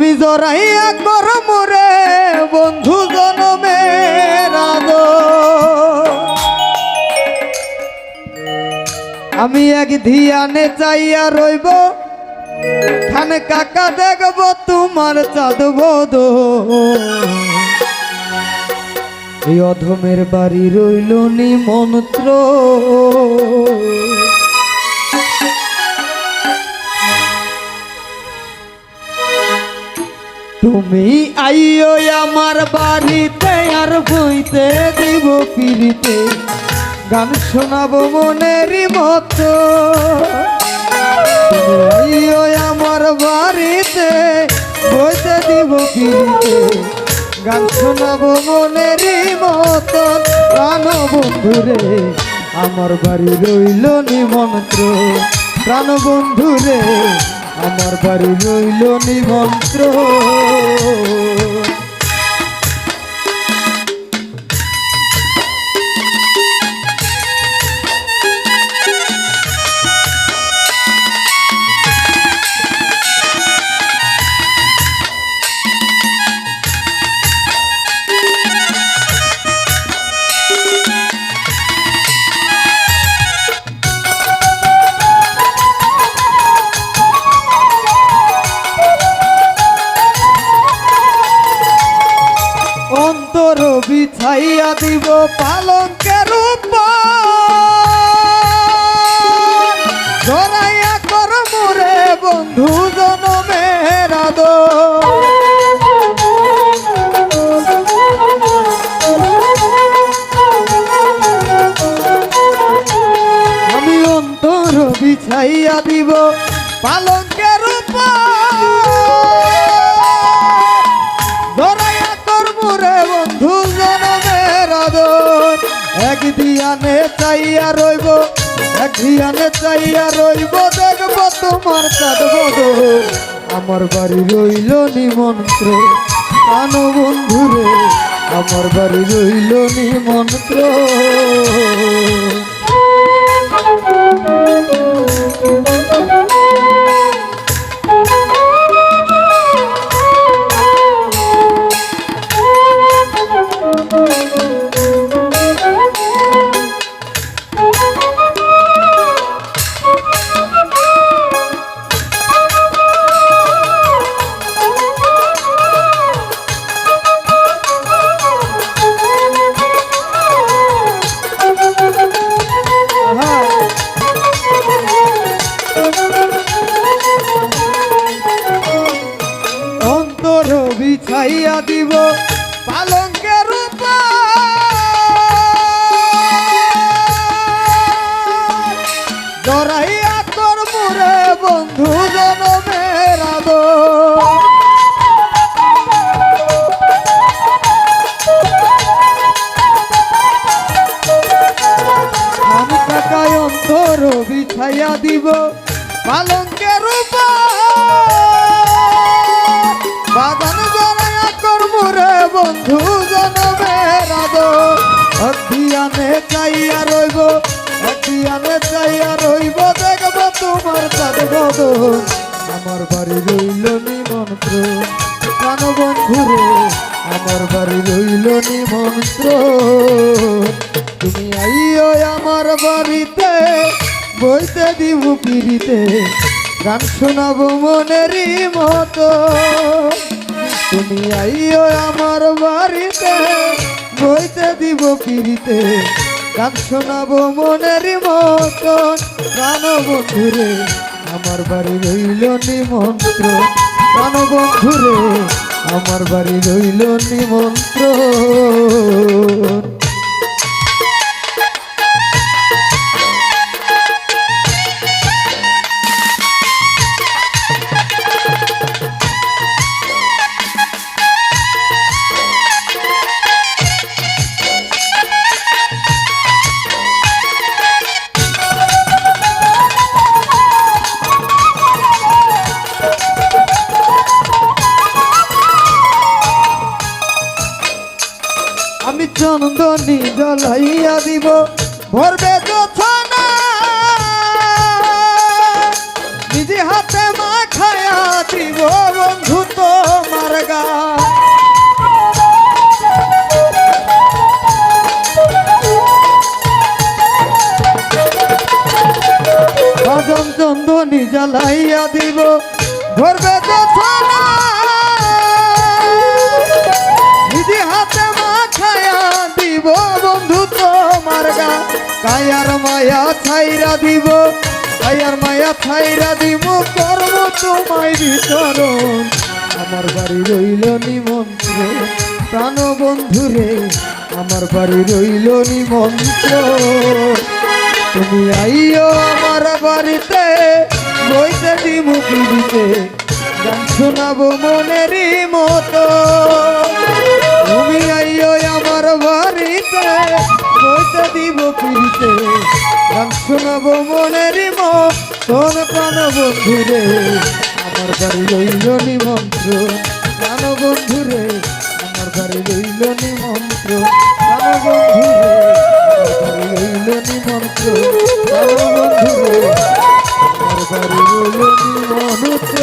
আমি জরাইয়া কর মোরে, বন্ধু জনমের আমি এক ধিয়ানে চাইয়া রইব, খানে কাকা দেখব তোমার চাঁদ এই অধমের বাড়ি রইল নিমন্ত্র। তুমি আইও আমার বাড়িতে আর বইতে দিব পিড়িতে গান শোনাবো মনের মতো। আইও আমার বাড়িতে, বইতে দিব পিড়িতে গান শোনাবো মনের মতো। প্রাণ বন্ধুরে আমার বাড়ি রইল নিমন্ত্র প্রাণ বন্ধুরে আমার বাড়ি রইল নিমন্ত্র বিছাইয়া দিব পালঙ্কের উপর জড়াইয়া কর মোরে বন্ধু জনমের। আমি অন্তর বিছাইয়া দিব পালঙ্কের ধরাইয়া এক দিয়ানে চাইয়া রইব এক দিয়ানে চাইয়া রইব, দেখব তোমার চাঁদ আমার বাড়ি রইল নিমন্ত্র প্রাণ বন্ধুরে, আমার বাড়ি রইল নিমন্ত্র দিব পালঙ্কের দরাইয়া তোর মুরে বন্ধু দিব পালঙ্কের বন্ধু জনমের আদর অধিয়ানে চাইয়া রইব, অধিয়ানে চাইয়া রইব, দেখব তোমার চাঁদ আমার বাড়ি রইল নিমন্ত্র প্রাণ বন্ধুরে আমার বাড়ি রইল নিমন্ত্র। তুমি আইও আমার বাড়িতে, বইতে দিব পিড়িতে, গান শোনাবো মনেরই মতো। তুমি আইও আমার বাড়িতে, বইতে দিব পিড়িতে গান শোনাবো মনের মতন প্রাণ বন্ধুরে আমার বাড়ি রইল নিমন্ত্র প্রাণ বন্ধুরে আমার বাড়ি রইল নিমন্ত্র চন্দনী জলাইয়া দিব। ভরবে নিজে হাতে মাখায়া দিব বন্ধু তোমার গা। চন্দনী জ্বালাইয়া দিব। ভরবে যোথনা। কায়ার মায়া ছাইরা দিব কায়ার মায়া ছাইরা দিব, কর্ম তোমায় বিতরণ। আমার বাড়ি রইল নিমন্ত্র প্রাণ বন্ধু রে আমার বাড়ি রইল নিমন্ত্র তুমি আইও আমার বাড়িতে, বইতে দিব পিড়িতে, গান শোনাবো মনেরই মতো। তুমি আইও আমার বাড়িতে, বইতে দিব পিড়িতে। গান শোনাব মনের মন প্রাণ বন্ধুরে। আমার বাড়ি রইল নিমন্ত্র প্রাণ বন্ধুরে। আমার বাড়ি রইল নিমন্ত্র প্রাণ বন্ধুরে। বাড়ি রইল নিমন্ত্র প্রাণ বন্ধুরে। আমার বাড়ি রইল নিমন্ত্র